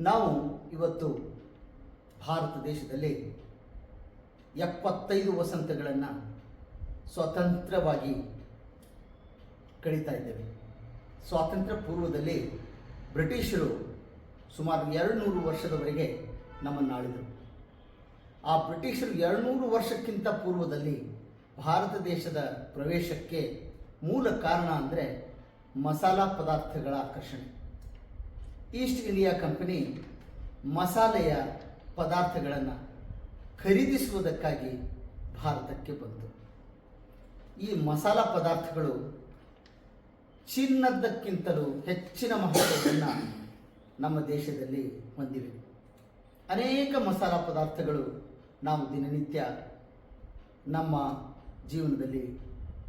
ನಾವು ಇವತ್ತು ಭಾರತ ದೇಶದಲ್ಲಿ ಎಪ್ಪತ್ತೈದು ವಸಂತಗಳನ್ನು ಸ್ವತಂತ್ರವಾಗಿ ಕಳೀತಾ ಇದ್ದೇವೆ. ಸ್ವಾತಂತ್ರ್ಯ ಪೂರ್ವದಲ್ಲಿ ಬ್ರಿಟಿಷರು ಸುಮಾರು ಎರಡು ನೂರು ವರ್ಷದವರೆಗೆ ನಮ್ಮನ್ನು ಆಳಿದರು. ಆ ಬ್ರಿಟಿಷರು ಎರಡುನೂರು ವರ್ಷಕ್ಕಿಂತ ಪೂರ್ವದಲ್ಲಿ ಭಾರತ ದೇಶದ ಪ್ರವೇಶಕ್ಕೆ ಮೂಲ ಕಾರಣ ಅಂದರೆ ಮಸಾಲ ಪದಾರ್ಥಗಳ ಆಕರ್ಷಣೆ. ಈಸ್ಟ್ ಇಂಡಿಯಾ ಕಂಪನಿ ಮಸಾಲೆಯ ಪದಾರ್ಥಗಳನ್ನು ಖರೀದಿಸುವುದಕ್ಕಾಗಿ ಭಾರತಕ್ಕೆ ಬಂತು. ಈ ಮಸಾಲ ಪದಾರ್ಥಗಳು ಚಿನ್ನದ್ದಕ್ಕಿಂತಲೂ ಹೆಚ್ಚಿನ ಮಹತ್ವವನ್ನು ನಮ್ಮ ದೇಶದಲ್ಲಿ ಹೊಂದಿವೆ. ಅನೇಕ ಮಸಾಲ ಪದಾರ್ಥಗಳು ನಾವು ದಿನನಿತ್ಯ ನಮ್ಮ ಜೀವನದಲ್ಲಿ,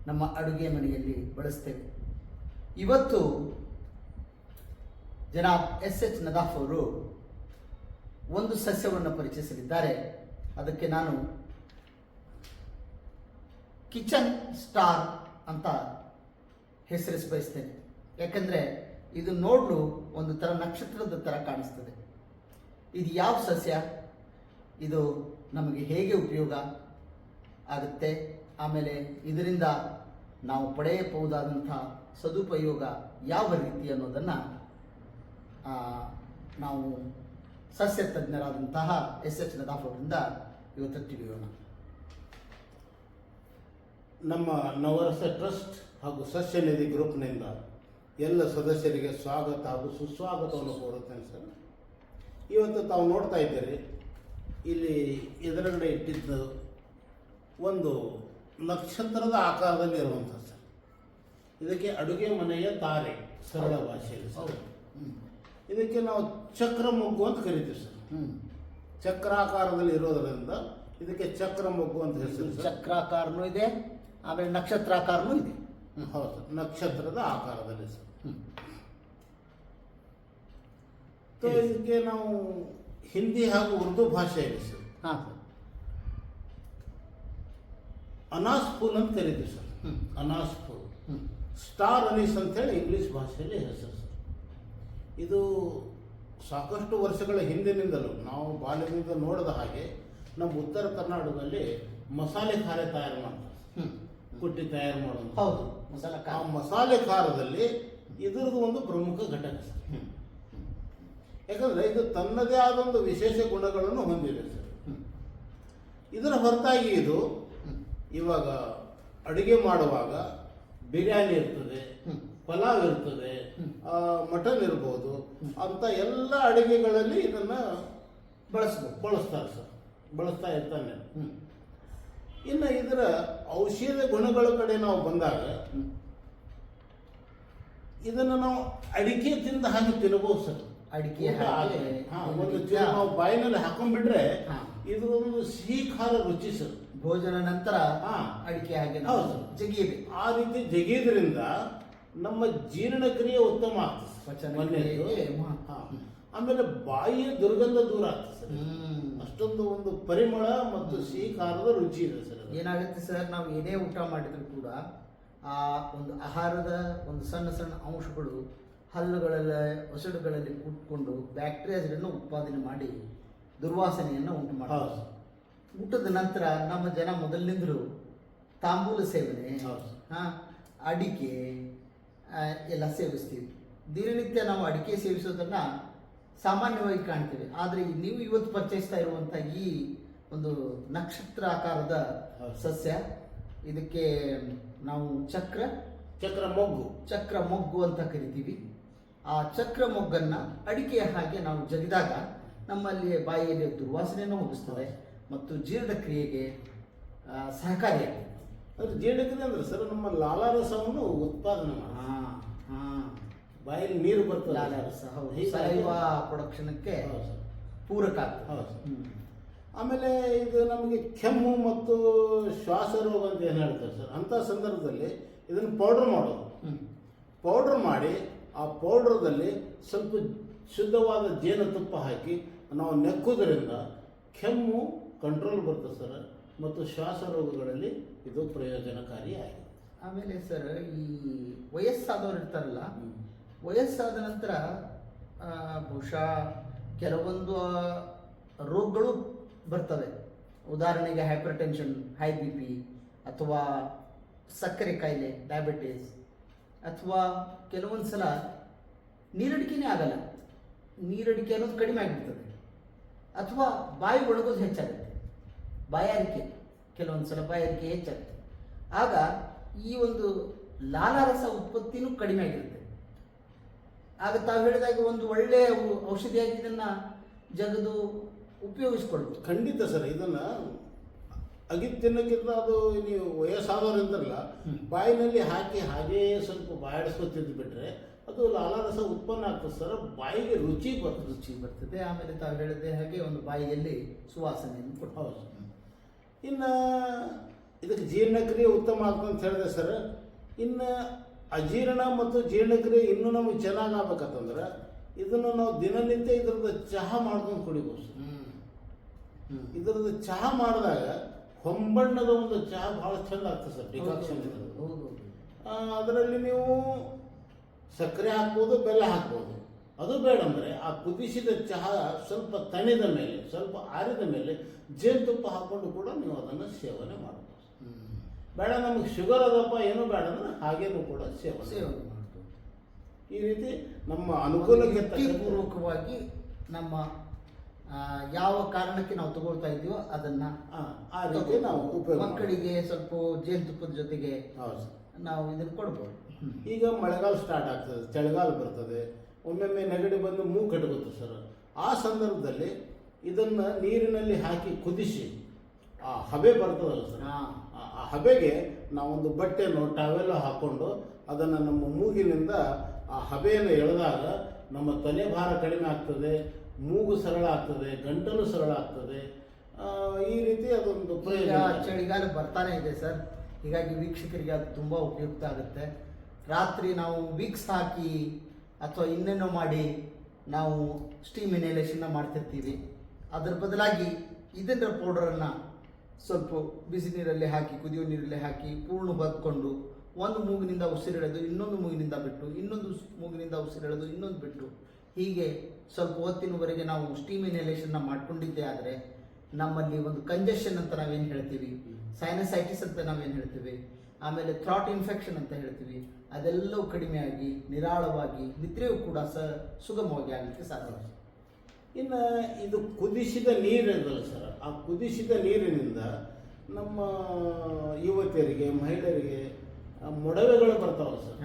ನಮ್ಮ ಅಡುಗೆ ಮನೆಯಲ್ಲಿ ಬಳಸ್ತೇವೆ. ಇವತ್ತು ಜನಾಬ್ ಎಸ್ ಎಚ್ ನದಾಫ್ ಅವರು ಒಂದು ಸಸ್ಯವನ್ನು ಪರಿಚಯಿಸಲಿದ್ದಾರೆ. ಅದಕ್ಕೆ ನಾನು ಕಿಚನ್ ಸ್ಟಾರ್ ಅಂತ ಹೆಸರಿಸ ಬಯಸ್ತೇನೆ. ಯಾಕಂದರೆ ಇದು ನೋಡಲು ಒಂದು ಥರ ನಕ್ಷತ್ರದ ಥರ ಕಾಣಿಸ್ತದೆ. ಇದು ಯಾವ ಸಸ್ಯ? ಇದು ನಮಗೆ ಹೇಗೆ ಉಪಯೋಗ ಆಗುತ್ತೆ? ಆಮೇಲೆ ಇದರಿಂದ ನಾವು ಪಡೆಯಬಹುದಾದಂಥ ಸದುಪಯೋಗ ಯಾವ ರೀತಿ ಅನ್ನೋದನ್ನು ನಾವು ಸಸ್ಯ ತಜ್ಞರಾದಂತಹ ಎಸ್ ಎಚ್ ನದಾಫ್ ಇವತ್ತು ತಿಳಿಯೋಣ. ನಮ್ಮ ನವರಸ ಟ್ರಸ್ಟ್ ಹಾಗೂ ಸಸ್ಯ ನಿಧಿ ಗ್ರೂಪ್ನಿಂದ ಎಲ್ಲ ಸದಸ್ಯರಿಗೆ ಸ್ವಾಗತ ಹಾಗೂ ಸುಸ್ವಾಗತವನ್ನು ಕೋರುತ್ತೇನೆ ಸರ್. ಇವತ್ತು ತಾವು ನೋಡ್ತಾ ಇದ್ದೀರಿ ಇಲ್ಲಿ ಎದುರುಗಡೆ ಇಟ್ಟಿದ್ದು ಒಂದು ನಕ್ಷತ್ರದ ಆಕಾರದಲ್ಲಿ ಇರುವಂಥ ಸರ್. ಇದಕ್ಕೆ ಅಡುಗೆ ಮನೆಯ ತಾರೆ ಸರಳ ಭಾಷೆಯಲ್ಲಿ ಸರ್. ಇದಕ್ಕೆ ನಾವು ಚಕ್ರ ಮೊಗ್ಗು ಅಂತ ಕರಿತೀವಿ ಸರ್. ಹ್ಞೂ ಚಕ್ರಾಕಾರದಲ್ಲಿ ಇರೋದರಿಂದ ಇದಕ್ಕೆ ಚಕ್ರ ಮೊಗ್ಗು ಅಂತ ಹೆಸರು ಸರ್. ಚಕ್ರಾಕಾರನೂ ಇದೆ ಆಮೇಲೆ ನಕ್ಷತ್ರಾಕಾರನೂ ಇದೆ. ಹೌದು ಸರ್. ನಕ್ಷತ್ರದ ಆಕಾರದಲ್ಲಿ ಸರ್. ಸೊ ಇದಕ್ಕೆ ನಾವು ಹಿಂದಿ ಹಾಗೂ ಉರ್ದು ಭಾಷೆಯಲ್ಲಿ ಸರ್. ಹಾಂ ಸರ್. ಅನಾಸ್ ಫೂಲ್ ಅಂತ ಕರಿತೀವಿ ಸರ್. ಅನಾಸ್ ಫೂಲ್ ಸ್ಟಾರ್ ಅನೀಸ್ ಅಂತೇಳಿ ಇಂಗ್ಲಿಷ್ ಭಾಷೆಯಲ್ಲಿ ಹೆಸರು ಸರ್. ಇದು ಸಾಕಷ್ಟು ವರ್ಷಗಳ ಹಿಂದಿನಿಂದಲೂ ನಾವು ಬಾಲ್ಯದಿಂದ ನೋಡಿದ ಹಾಗೆ ನಮ್ಮ ಉತ್ತರ ಕರ್ನಾಟಕದಲ್ಲಿ ಮಸಾಲೆ ಖಾರ ತಯಾರು ಮಾಡ್ತಾರೆ. ಕುಟ್ಟಿ ತಯಾರು ಮಾಡೋದು ಹೌದು ಮಸಾಲೆ ಆ ಮಸಾಲೆ ಖಾರದಲ್ಲಿ ಇದರದ್ದು ಒಂದು ಪ್ರಮುಖ ಘಟಕ. ಸರ್ ಯಾಕಂದ್ರೆ ಇದು ತನ್ನದೇ ಆದ ಒಂದು ವಿಶೇಷ ಗುಣಗಳನ್ನು ಹೊಂದಿದೆ ಸರ್. ಇದರ ಹೊರತಾಗಿ ಇದು ಇವಾಗ ಅಡುಗೆ ಮಾಡುವಾಗ ಬಿರಿಯಾನಿ ಇರ್ತದೆ. ಪಲಾವ್ ಇರ್ತದೆ ಆ, ಮಟನ್ ಇರ್ಬೋದು ಅಂತ ಎಲ್ಲ ಅಡುಗೆಗಳಲ್ಲಿ ಇದನ್ನ ಬಳಸ್ಬೋದು ಬಳಸ್ತಾರೆ ಸರ್. ಬಳಸ್ತಾ ಇರ್ತಾನೆ. ಇನ್ನು ಇದರ ಔಷಧ ಗುಣಗಳ ಕಡೆ ನಾವು ಬಂದಾಗ ಇದನ್ನು ನಾವು ಅಡಿಕೆ ತಿಂದ ಹಾಗೆ ತಿನ್ನಬಹುದು ಸರ್. ಅಡಿಕೆ ಹಾಗೆ ಒಂದು ನಾವು ಬಾಯಿನಲ್ಲಿ ಹಾಕೊಂಡ್ಬಿಟ್ರೆ ಇದು ಒಂದು ಸಿಹಿ ಖಾರ ರುಚಿ ಸರ್. ಭೋಜನ ನಂತರ. ಅಡಿಕೆ ಹಾಗೆ ಹೌದು. ಜಗಿಯಬೇಕು. ಆ ರೀತಿ ಜಗಿಯೋದ್ರಿಂದ ನಮ್ಮ ಜೀರ್ಣಕ್ರಿಯೆ ಉತ್ತಮ ಆಗ್ತದೆ. ಹಾ. ಆಮೇಲೆ ಬಾಯಿಯ ದುರ್ಗಂಧ ದೂರ ಆಗ್ತದೆ ಸರ್. ಅಷ್ಟೊಂದು ಒಂದು ಪರಿಮಳ ಮತ್ತು ಸಿಹಿ ಖಾರದ ರುಚಿ ಇದೆ ಸರ್ ಏನಾಗುತ್ತೆ ಸರ್ ನಾವು ಏನೇ ಊಟ ಮಾಡಿದ್ರು ಕೂಡ ಆ ಒಂದು ಆಹಾರದ ಒಂದು ಸಣ್ಣ ಸಣ್ಣ ಅಂಶಗಳು ಹಲ್ಲುಗಳಲ್ಲಿ ಒಸಡುಗಳಲ್ಲಿ ಕೂತ್ಕೊಂಡು ಬ್ಯಾಕ್ಟೀರಿಯಾಸ್ಗಳನ್ನು ಉತ್ಪಾದನೆ ಮಾಡಿ ದುರ್ವಾಸನೆಯನ್ನು ಉಂಟು ಹೌದು. ಊಟದ ನಂತರ ನಮ್ಮ ಜನ ಮೊದಲಿನಿಂದಲೂ ತಾಂಬೂಲ ಸೇವನೆ ಹೌದು. ಹಾ, ಅಡಿಕೆ ಎಲ್ಲ ಸೇವಿಸ್ತೀವಿ. ದಿನನಿತ್ಯ ನಾವು ಅಡಿಕೆ ಸೇವಿಸೋದನ್ನು ಸಾಮಾನ್ಯವಾಗಿ ಕಾಣ್ತೀವಿ. ಆದರೆ ನೀವು ಇವತ್ತು ಪರಿಚಯಿಸ್ತಾ ಇರುವಂಥ ಈ ಒಂದು ನಕ್ಷತ್ರ ಆಕಾರದ ಸಸ್ಯ ಇದಕ್ಕೆ ನಾವು ಚಕ್ರ ಚಕ್ರ ಮೊಗ್ಗು. ಚಕ್ರ ಮೊಗ್ಗು ಅಂತ ಕರಿತೀವಿ. ಆ ಚಕ್ರ ಮೊಗ್ಗನ್ನ ಅಡಿಕೆಯ ಹಾಗೆ ನಾವು ಜಗಿದಾಗ ನಮ್ಮಲ್ಲಿ ಬಾಯಿಯಲ್ಲಿ ದುರ್ವಾಸನೆಯನ್ನು ಹೋಗಿಸ್ತದೆ ಮತ್ತು ಜೀರ್ಣಕ್ರಿಯೆಗೆ ಸಹಕಾರಿಯಾಗಿದೆ ಅಂದ್ರೆ ಜೀರ್ಣಕ್ರಿಯೆ ಅಂದ್ರೆ ಸರ್ ನಮ್ಮ ಲಾಲಾರಸವನ್ನು ಉತ್ಪಾದನೆ ಮಾಡಿ ಹಾಂ ಹಾ. ಬಾಯಲ್ಲಿ ನೀರು ಬರ್ತದೆ. ಲಾಲಾರಸ ಹೌದು. ಹೌದು ಸರ್. ಪೂರಕ ಹೌದು. ಆಮೇಲೆ ಇದು ನಮಗೆ ಕೆಮ್ಮು ಮತ್ತು ಶ್ವಾಸ ರೋಗ ಅಂತ ಏನು ಹೇಳ್ತಾರೆ ಸರ್? ಅಂಥ ಸಂದರ್ಭದಲ್ಲಿ ಇದನ್ನು ಪೌಡ್ರ್ ಮಾಡೋದು. ಪೌಡ್ರ್ ಪೌಡರ್ ಮಾಡಿ ಆ ಪೌಡ್ರದಲ್ಲಿ ಸ್ವಲ್ಪ ಶುದ್ಧವಾದ ಜೇನುತುಪ್ಪ ಹಾಕಿ ನಾವು ನೆಕ್ಕುವುದರಿಂದ ಕೆಮ್ಮು ಕಂಟ್ರೋಲ್ ಬರ್ತದೆ ಸರ್. ಮತ್ತು ಶ್ವಾಸ ರೋಗಗಳಲ್ಲಿ ಇದು ಪ್ರಯೋಜನಕಾರಿಯಾಗಿದೆ ಆಮೇಲೆ ಸರ್ ಈ ವಯಸ್ಸಾದವರು ಇರ್ತಾರಲ್ಲ ವಯಸ್ಸಾದ ನಂತರ ಬಹುಶಃ ಕೆಲವೊಂದು ರೋಗಗಳು ಬರ್ತವೆ. ಉದಾಹರಣೆಗೆ hypertension high B P ಅಥವಾ ಸಕ್ಕರೆ ಕಾಯಿಲೆ ಡಯಾಬಿಟಿಸ್ ಅಥವಾ ಕೆಲವೊಂದು ಸಲ ನೀರಡಿಕೆನೇ ಆಗಲ್ಲ. ನೀರಡಿಕೆ ಅನ್ನೋದು ಕಡಿಮೆ ಆಗಿಬಿಡ್ತದೆ. ಅಥವಾ ಬಾಯಿ ಒಣಗೋದು ಹೆಚ್ಚಾಗುತ್ತೆ. ಬಾಯಾರಿಕೆ ಕೆಲವೊಂದು ಸಲ ಬಾಯಾರಿಕೆ ಹೆಚ್ಚಾಗುತ್ತೆ ಆಗ ಈ ಒಂದು ಲಾಲಾರಸ ಉತ್ಪತ್ತಿನೂ ಕಡಿಮೆ ಆಗಿರುತ್ತೆ. ಆಗ ತಾವು ಹೇಳಿದಾಗ ಒಂದು ಒಳ್ಳೆಯ ಔಷಧಿಯಾಗಿ ಇದನ್ನ ಜಗದು ಉಪಯೋಗಿಸ್ಕೊಳ್ಬೋದು ಖಂಡಿತ ಸರ್ ಇದನ್ನ ಅಗಿದ್ ತಿನ್ನಕ್ಕಿಂತ ಅದು ನೀವು ವಯಸ್ಸಾದವ್ರು ಅಂತಾರಲ್ಲ ಬಾಯಿನಲ್ಲಿ ಹಾಕಿ ಹಾಗೇ ಸ್ವಲ್ಪ ಬಾಯಾಡಿಸ್ಕೊತಿದ್ದು ಬಿಟ್ಟರೆ ಅದು ಲಾಲಾರಸ ಉತ್ಪನ್ನ ಆಗ್ತದೆ ಸರ್ ಬಾಯಿಗೆ ರುಚಿ ಬರ್ತದೆ. ರುಚಿ ಬರ್ತದೆ. ಆಮೇಲೆ ತಾವು ಹೇಳಿದ ಹಾಗೆ ಒಂದು ಬಾಯಿಯಲ್ಲಿ ಸುವಾಸನೆಯನ್ನು ಕೊಟ್ಟು ಹೌದು. ಇನ್ನು ಇದಕ್ಕೆ ಜೀರ್ಣಕ್ರಿಯೆ ಉತ್ತಮ ಆಗ್ತದೆ ಅಂತ ಹೇಳಿದೆ ಸರ್. ಇನ್ನು ಅಜೀರ್ಣ ಮತ್ತು ಜೀರ್ಣಕ್ರಿಯೆ ಇನ್ನೂ ನಮಗೆ ಚೆನ್ನಾಗಿ ಆಗ್ಬೇಕಂತಂದ್ರೆ ಇದನ್ನು ನಾವು ದಿನನಿತ್ಯ ಇದ್ರದ್ದು ಚಹಾ ಮಾಡ್ಕೊಂಡು ಕುಡಿಬೋದು ಸರ್. ಇದರದ್ದು ಚಹಾ ಮಾಡಿದಾಗ ಹೊಂಬಣ್ಣದ ಒಂದು ಚಹಾ ಭಾಳ ಚಂದ ಆಗ್ತದೆ ಸರ್ ಡಿಕಾಕ್ಷನ್. ಅದರಲ್ಲಿ ನೀವು ಸಕ್ಕರೆ ಹಾಕ್ಬೋದು ಬೆಲ್ಲ ಹಾಕ್ಬೋದು. ಅದು ಬೇಡ ಅಂದರೆ ಆ ಕುದಿಸಿದ ಚಹಾ ಸ್ವಲ್ಪ ತಣಿದ ಮೇಲೆ ಸ್ವಲ್ಪ ಆರಿದ ಮೇಲೆ ಜೇನುತುಪ್ಪ ಹಾಕ್ಕೊಂಡು ಕೂಡ ನೀವು ಅದನ್ನು ಸೇವನೆ ಮಾಡ್ಬೋದು. ಹ್ಮ್. ಬೇಡ ನಮಗೆ ಶುಗರ್ ಅದಪ್ಪ ಏನು ಬೇಡ ಅಂದ್ರೆ ಹಾಗೇನೂ ಕೂಡ ಸೇವನೆ ಸೇವನೆ ಮಾಡ್ಬೋದು. ಈ ರೀತಿ ನಮ್ಮ ಅನುಕೂಲಕ್ಕೆ ಪೂರ್ವಕವಾಗಿ ನಮ್ಮ ಯಾವ ಕಾರಣಕ್ಕೆ ನಾವು ತಗೊಳ್ತಾ ಇದೀವೋ ಅದನ್ನ ಆ, ರೀತಿ ನಾವು ಉಪಯೋಗ ಮಕ್ಕಳಿಗೆ ಸ್ವಲ್ಪ ಜೇನುತುಪ್ಪದ ಜೊತೆಗೆ ನಾವು ಇದನ್ನು ಕೊಡ್ಬೋದು. ಈಗ ಮಳೆಗಾಲ ಸ್ಟಾರ್ಟ್ ಆಗ್ತದೆ ಚಳಿಗಾಲ ಬರ್ತದೆ ಒಮ್ಮೊಮ್ಮೆ ನೆಗಡಿ ಬಂದು ಮೂಗು ಕಟ್ಬೋದು ಸರ್. ಆ ಸಂದರ್ಭದಲ್ಲಿ ಇದನ್ನು ನೀರಿನಲ್ಲಿ ಹಾಕಿ ಕುದಿಸಿ ಆ ಹಬೆ ಬರ್ತದಲ್ಲ ಸರ್ ಆ- ಆ ಹಬೆಗೆ ನಾವೊಂದು ಬಟ್ಟೆನೋ ಟಾವೆಲ್ಲ ಹಾಕ್ಕೊಂಡು ಅದನ್ನು ನಮ್ಮ ಮೂಗಿನಿಂದ ಆ ಹಬೆಯನ್ನು ಎಳೆದಾಗ ನಮ್ಮ ತಲೆ ಭಾರ ಕಡಿಮೆ ಆಗ್ತದೆ ಮೂಗು ಸರಳ ಆಗ್ತದೆ ಗಂಟಲು ಸರಳ ಆಗ್ತದೆ. ಈ ರೀತಿ ಅದೊಂದು ಪ್ರಯೋಗ ಪ್ರಯೋಜನ. ಚಳಿಗಾಲ ಬರ್ತಾನೆ ಇದೆ ಸರ್. ಹೀಗಾಗಿ ವೀಕ್ಷಕರಿಗೆ ಅದು ತುಂಬ ಉಪಯುಕ್ತ ಆಗುತ್ತೆ. ರಾತ್ರಿ ನಾವು ವೀಕ್ಸ್ ಹಾಕಿ ಅಥವಾ ಇನ್ನೇನೋ ಮಾಡಿ ನಾವು ಸ್ಟೀಮ್ ಇನೇಲೇಷನ್ನ ಮಾಡ್ತಿರ್ತೀವಿ. ಅದರ ಬದಲಾಗಿ ಇದರ ಪೌಡರನ್ನು ಸ್ವಲ್ಪ ಬಿಸಿ ನೀರಲ್ಲಿ ಹಾಕಿ, ಕುದಿಯೋ ನೀರಲ್ಲಿ ಹಾಕಿ ಪೂರ್ಣ ಬದ್ಕೊಂಡು ಒಂದು ಮೂಗಿನಿಂದ ಉಸಿರೆಳೆದು ಇನ್ನೊಂದು ಮೂಗಿನಿಂದ ಬಿಟ್ಟು, ಇನ್ನೊಂದು ಮೂಗಿನಿಂದ ಉಸಿರೆಳೆದು ಇನ್ನೊಂದು ಬಿಟ್ಟು ಹೀಗೆ ಸ್ವಲ್ಪ ಹೊತ್ತಿನವರೆಗೆ ನಾವು ಸ್ಟೀಮ್ ಇನೇಲೇಷನ್ನ ಮಾಡ್ಕೊಂಡಿದ್ದೇ ಆದರೆ ನಮ್ಮಲ್ಲಿ ಒಂದು ಕಂಜೆಷನ್ ಅಂತ ನಾವೇನು ಹೇಳ್ತೀವಿ? ಸೈನಸೈಟಿಸ್ ಅಂತ ನಾವೇನು ಹೇಳ್ತೀವಿ? ಆಮೇಲೆ ಥ್ರಾಟ್ ಇನ್ಫೆಕ್ಷನ್ ಅಂತ ಹೇಳ್ತೀವಿ? ಅದೆಲ್ಲವೂ ಕಡಿಮೆಯಾಗಿ, ನಿರಾಳವಾಗಿ ನಿದ್ರೆಯೂ ಕೂಡ ಸ ಸುಗಮವಾಗಿ ಆಗಲಿಕ್ಕೆ ಸಾಧ್ಯ. ಇನ್ನು ಇದು ಕುದಿಸಿದ ನೀರಿದಲ್ಲ ಸರ್ ಆ ಕುದಿಸಿದ ನೀರಿನಿಂದ ನಮ್ಮ ಯುವತಿಯರಿಗೆ ಮಹಿಳೆಯರಿಗೆ ಮೊಡವೆಗಳು ಬರ್ತಾವೆ ಸರ್.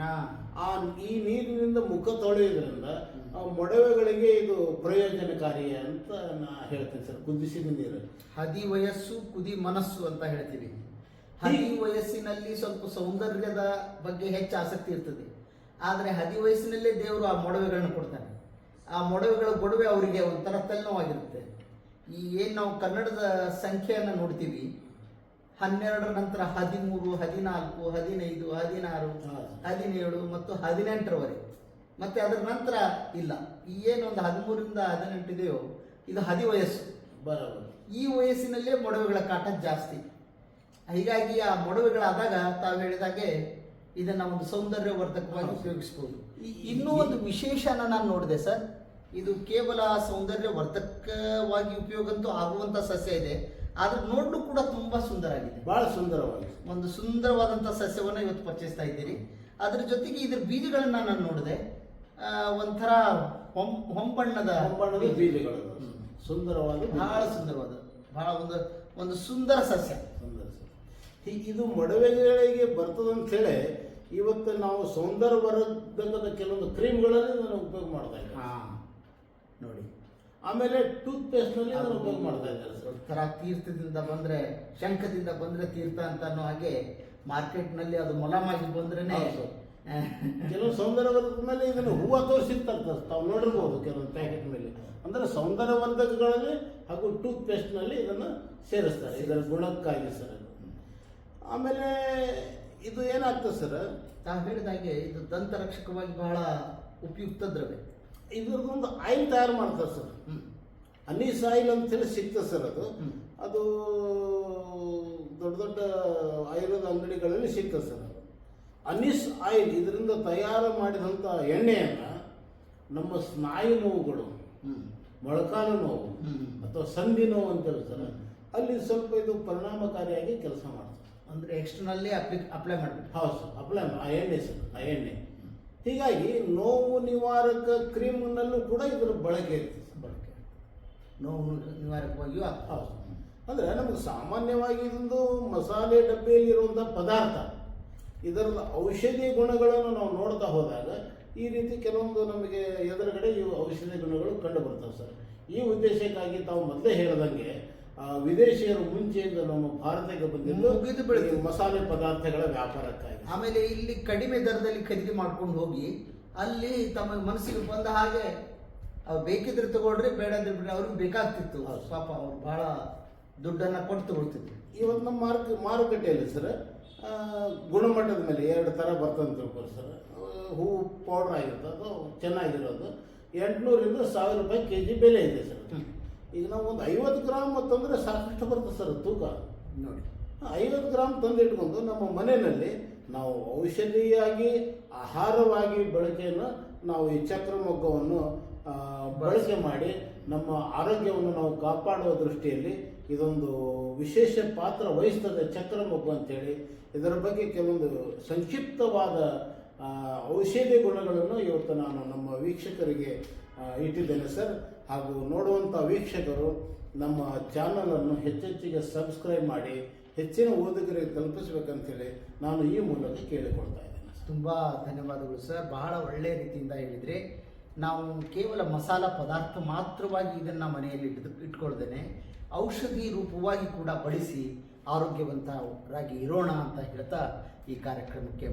ಆ ಈ ನೀರಿನಿಂದ ಮುಖ ತೊಳೆಯೋದ್ರಿಂದ ಆ ಮೊಡವೆಗಳಿಗೆ ಇದು ಪ್ರಯೋಜನಕಾರಿ ಅಂತ ನಾ ಹೇಳ್ತೇನೆ ಸರ್ ಕುದಿಸಿದ ನೀರು. ಹದಿ ವಯಸ್ಸು ಕುದಿ ಮನಸ್ಸು ಅಂತ ಹೇಳ್ತೀವಿ. ಹದಿ ವಯಸ್ಸಿನಲ್ಲಿ ಸ್ವಲ್ಪ ಸೌಂದರ್ಯದ ಬಗ್ಗೆ ಹೆಚ್ಚು ಆಸಕ್ತಿ ಇರ್ತದೆ. ಆದರೆ ಹದಿ ವಯಸ್ಸಿನಲ್ಲೇ ದೇವರು ಆ ಮೊಡವೆಗಳನ್ನ ಕೊಡ್ತಾನೆ ಆ ಮೊಡವೆಗಳ ಗೊಡವೆ ಅವರಿಗೆ ಒಂಥರ ತಲೆನೋವಾಗಿರುತ್ತೆ. ಈ ಏನು ನಾವು ಕನ್ನಡದ ಸಂಖ್ಯೆಯನ್ನು ನೋಡ್ತೀವಿ ಹನ್ನೆರಡರ ನಂತರ ಹದಿಮೂರು ಹದಿನಾಲ್ಕು ಹದಿನೈದು ಹದಿನಾರು ಹೌದು. ಹದಿನೇಳು ಮತ್ತು ಹದಿನೆಂಟರವರೆಗೆ ಮತ್ತೆ ಅದರ ನಂತರ ಇಲ್ಲ. ಈ ಏನೊಂದು ಹದಿಮೂರಿಂದ ಹದಿನೆಂಟಿದೆಯೋ ಇದು ಹದಿ ವಯಸ್ಸು ಬರೋದು. ಈ ವಯಸ್ಸಿನಲ್ಲೇ ಮೊಡವೆಗಳ ಕಾಟ ಜಾಸ್ತಿ. ಹೀಗಾಗಿ ಆ ಮೊಡವೆಗಳಾದಾಗ ತಾವು ಹೇಳಿದಾಗೆ ಇದನ್ನ ಒಂದು ಸೌಂದರ್ಯವರ್ಧಕವಾಗಿ ಉಪಯೋಗಿಸ್ಬೋದು. ಇನ್ನೂ ಒಂದು ವಿಶೇಷನ ನಾನು ನೋಡಿದೆ ಸರ್. ಇದು ಕೇವಲ ಸೌಂದರ್ಯವರ್ಧಕವಾಗಿ ಉಪಯೋಗ ಅಂತೂ ಆಗುವಂತ ಸಸ್ಯ ಇದೆ. ಆದ್ರೆ ನೋಡ್ಲು ಕೂಡ ತುಂಬಾ ಸುಂದರ ಆಗಿದೆ. ಭಾಳ ಸುಂದರವಾಗಿ ಒಂದು ಸುಂದರವಾದಂಥ ಸಸ್ಯವನ್ನ ಇವತ್ತು ಪರಿಚಯಿಸ್ತಾ ಇದ್ದೀರಿ. ಅದ್ರ ಜೊತೆಗೆ ಇದ್ರ ಬೀಜಗಳನ್ನ ನಾನು ನೋಡಿದೆ. ಒಂಥರ ಹೊಂ ಹೊಂಬಣ್ಣದ ಹೊಂಬಣ್ಣದ ಬೀಜಗಳು. ಸುಂದರವಾದ ಬೀಜ. ಬಹಳ ಸುಂದರವಾದ ಬಹಳ ಒಂದು ಒಂದು ಸುಂದರ ಸಸ್ಯ. ಸುಂದರ ಸಸ್ಯ. ಇದು ಮಡವೆಗಳಿಗೆ ಬರ್ತದಂತ ಹೇಳಿ ಇವತ್ತು ನಾವು ಸೌಂದರ್ಯವರ್ಧಕದ ಕೆಲವೊಂದು ಕ್ರೀಮ್ಗಳಲ್ಲಿ ನಾನು ಉಪಯೋಗ ಮಾಡ್ತಾ ಇದ್ದಾರೆ. ಹಾ. ನೋಡಿ. ಆಮೇಲೆ ಟೂತ್ ಪೇಸ್ಟ್ನಲ್ಲಿ ನಾನು ಉಪಯೋಗ ಮಾಡ್ತಾ ಇದ್ದಾರೆ ಸರ್. ಒಂಥರ ತೀರ್ಥದಿಂದ ಬಂದ್ರೆ ಶಂಖದಿಂದ ಬಂದ್ರೆ ತೀರ್ಥ ಅಂತ ಅನ್ನೋ ಹಾಗೆ ಮಾರ್ಕೆಟ್ನಲ್ಲಿ ಅದು ಮೊಲಮಾಗಿ ಬಂದ್ರೇನೆ ಹೌದು. ಕೆಲವು ಸೌಂದರ್ಯವರ್ಧಕ ಮೇಲೆ ಇದನ್ನು ಹೂವು ತೋರಿಸಿರ್ತಾರೆ ತಾವು ನೋಡಿರ್ಬೋದು ಕೆಲವೊಂದು ಪ್ಯಾಕೆಟ್ ಮೇಲೆ. ಅಂದರೆ ಸೌಂದರ್ಯವರ್ಧಕಗಳಲ್ಲಿ ಹಾಗೂ ಟೂತ್ ಪೇಸ್ಟ್ನಲ್ಲಿ ಇದನ್ನು ಸೇರಿಸ್ತಾರೆ. ಇದರ ಗುಣಕ್ಕಾಗಿ ಸರ್ ಆಮೇಲೆ ಇದು ಏನಾಗ್ತದೆ ಸರ್? ತಾವು ಹೇಳಿದಾಗೆ ಇದು ದಂತರಕ್ಷಕವಾಗಿ ಬಹಳ ಉಪಯುಕ್ತ ದ್ರವ್ಯ. ಇದ್ರದ್ದೊಂದು ಆಯಿಲ್ ತಯಾರು ಮಾಡ್ತಾರೆ ಸರ್. ಅನೀಸ್ ಆಯಿಲ್ ಅಂತೇಳಿ ಸಿಗ್ತದೆ ಸರ್ ಅದು. ಅದು ದೊಡ್ಡ ದೊಡ್ಡ ಆಯುರ್ವೇದ ಅಂಗಡಿಗಳಲ್ಲಿ ಸಿಗ್ತದೆ ಸರ್ ಅನೀಸ್ ಆಯಿಲ್ ಇದರಿಂದ ತಯಾರು ಮಾಡಿದಂಥ ಎಣ್ಣೆಯನ್ನು ನಮ್ಮ ಸ್ನಾಯು ನೋವುಗಳು ಮೊಳಕಾಲ ನೋವು ಅಥವಾ ಸಂಧಿ ನೋವು ಅಂತೇಳಿ ಹೇಳ್ತಾರೆ ಅಲ್ಲಿ ಸ್ವಲ್ಪ ಇದು ಪರಿಣಾಮಕಾರಿಯಾಗಿ ಕೆಲಸ ಮಾಡ್ತದೆ. ಅಂದ್ರೆ ಎಕ್ಸ್ಟರ್ನಲ್ಲಿ ಅಪ್ಲಿ ಅಪ್ಲೈ ಮಾಡಬೇಕು. ಹೌದು ಅಪ್ಲೈ ಎಣ್ಣೆ ಸರ್ ಆ ಎಣ್ಣೆ. ಹೀಗಾಗಿ ನೋವು ನಿವಾರಕ ಕ್ರೀಮ್ನಲ್ಲೂ ಕೂಡ ಇದರ ಬಳಕೆ ಇರುತ್ತೆ. ಬಳಕೆ ನೋವು ನಿವಾರಕವಾಗಿಯೂ. ಹೌದು ಅಂದರೆ ನಮಗೆ ಸಾಮಾನ್ಯವಾಗಿ ಇದೊಂದು ಮಸಾಲೆ ಡಬ್ಬಿಯಲ್ಲಿ ಇರುವಂಥ ಪದಾರ್ಥ ಇದರ ಔಷಧಿ ಗುಣಗಳನ್ನು ನಾವು ನೋಡ್ತಾ ಹೋದಾಗ ಈ ರೀತಿ ಕೆಲವೊಂದು ನಮಗೆ ಎದುರುಗಡೆ ಇವು ಔಷಧಿ ಗುಣಗಳು ಕಂಡು ಬರ್ತವೆ ಸರ್ ಈ ಉದ್ದೇಶಕ್ಕಾಗಿ ತಾವು ಮೊದಲೇ ಹೇಳಿದಂಗೆ ವಿದೇಶಿಯರು ಮುಂಚೆಯಿಂದ ನಮ್ಮ ಭಾರತಕ್ಕೆ ಬಂದಿದ್ದು ಮುಗಿದು. ಈ ಮಸಾಲೆ ಪದಾರ್ಥಗಳ ವ್ಯಾಪಾರಕ್ಕಾಗಿ ಆಮೇಲೆ ಇಲ್ಲಿ ಕಡಿಮೆ ದರದಲ್ಲಿ ಖರೀದಿ ಮಾಡ್ಕೊಂಡು ಹೋಗಿ ಅಲ್ಲಿ ತಮ್ಮ ಮನಸ್ಸಿಗೆ ಬಂದ ಹಾಗೆ ಅವ್ರು ಬೇಕಿದ್ರೆ ತಗೊಳ್ರಿ ಬೇಡ ಅಂದ್ರೆ ಬಿಡ್ರಿ ಅವ್ರಿಗೆ ಬೇಕಾಗ್ತಿತ್ತು. ಪಾಪ ಅವ್ರು ಬಹಳ ದುಡ್ಡನ್ನ ಕೊಟ್ಟು ತಗೊಳ್ತಿದ್ರು ಇವತ್ತು ನಮ್ಮ ಮಾರ್ಕ್ ಮಾರುಕಟ್ಟೆಯಲ್ಲಿ ಸರ್ ಗುಣಮಟ್ಟದ ಮೇಲೆ ಎರಡು ಥರ ಬರ್ತಂತ ತಿಳ್ಕೊಳ್ಳಿ ಸರ್ ಹೂ ಪೌಡ್ರ್ ಆಗಿರುತ್ತೆ ಅದು ಚೆನ್ನಾಗಿರೋದು ಎಂಟುನೂರಿಂದ ಸಾವಿರ ರೂಪಾಯಿ ಕೆ ಜಿ ಬೆಲೆ ಇದೆ ಸರ್. ಈಗ ನಾವು ಒಂದು ಐವತ್ತು ಗ್ರಾಮ್ ತಂದರೆ ಸಾಕಷ್ಟು ಬರ್ತದೆ ಸರ್ ತೂಕ. ನೋಡಿ. ಐವತ್ತು ಗ್ರಾಮ್ ತಂದಿಟ್ಕೊಂಡು ನಮ್ಮ ಮನೆಯಲ್ಲಿ ನಾವು ಔಷಧಿಯಾಗಿ ಆಹಾರವಾಗಿ ಬಳಕೆಯನ್ನು ನಾವು ಈ ಚಕ್ರಮೊಗ್ಗವನ್ನು ಬಳಕೆ ಮಾಡಿ ನಮ್ಮ ಆರೋಗ್ಯವನ್ನು ನಾವು ಕಾಪಾಡುವ ದೃಷ್ಟಿಯಲ್ಲಿ ಇದೊಂದು ವಿಶೇಷ ಪಾತ್ರ ವಹಿಸ್ತದೆ ಚಕ್ರಮೊಗ್ಗು ಅಂತೇಳಿ. ಇದರ ಬಗ್ಗೆ ಕೆಲವೊಂದು ಸಂಕ್ಷಿಪ್ತವಾದ ಔಷಧಿ ಗುಣಗಳನ್ನು ಇವತ್ತು ನಾನು ನಮ್ಮ ವೀಕ್ಷಕರಿಗೆ ಇಟ್ಟಿದ್ದೇನೆ ಸರ್. ಹಾಗೂ ನೋಡುವಂಥ ವೀಕ್ಷಕರು ನಮ್ಮ ಚಾನಲನ್ನು ಹೆಚ್ಚೆಚ್ಚಿಗೆ ಸಬ್ಸ್ಕ್ರೈಬ್ ಮಾಡಿ, ಹೆಚ್ಚಿನ ಓದುಗರಿಗೆ ತಲುಪಿಸ್ಬೇಕಂತೇಳಿ ನಾನು ಈ ಮೂಲಕ ಕೇಳಿಕೊಳ್ತಾ ಇದ್ದೇನೆ ತುಂಬ ಧನ್ಯವಾದಗಳು ಸರ್. ಬಹಳ ಒಳ್ಳೆಯ ರೀತಿಯಿಂದ ಹೇಳಿದರೆ. ನಾವು ಕೇವಲ ಮಸಾಲ ಪದಾರ್ಥ ಮಾತ್ರವಾಗಿ ಇದನ್ನು ಮನೆಯಲ್ಲಿ ಇಟ್ಟು ಇಟ್ಕೊಳ್ದೇನೆ. ಔಷಧಿ ರೂಪವಾಗಿ ಕೂಡ ಬಳಸಿ ಆರೋಗ್ಯವಂತರಾಗಿ ಇರೋಣ ಅಂತ ಹೇಳ್ತಾ ಈ ಕಾರ್ಯಕ್ರಮಕ್ಕೆ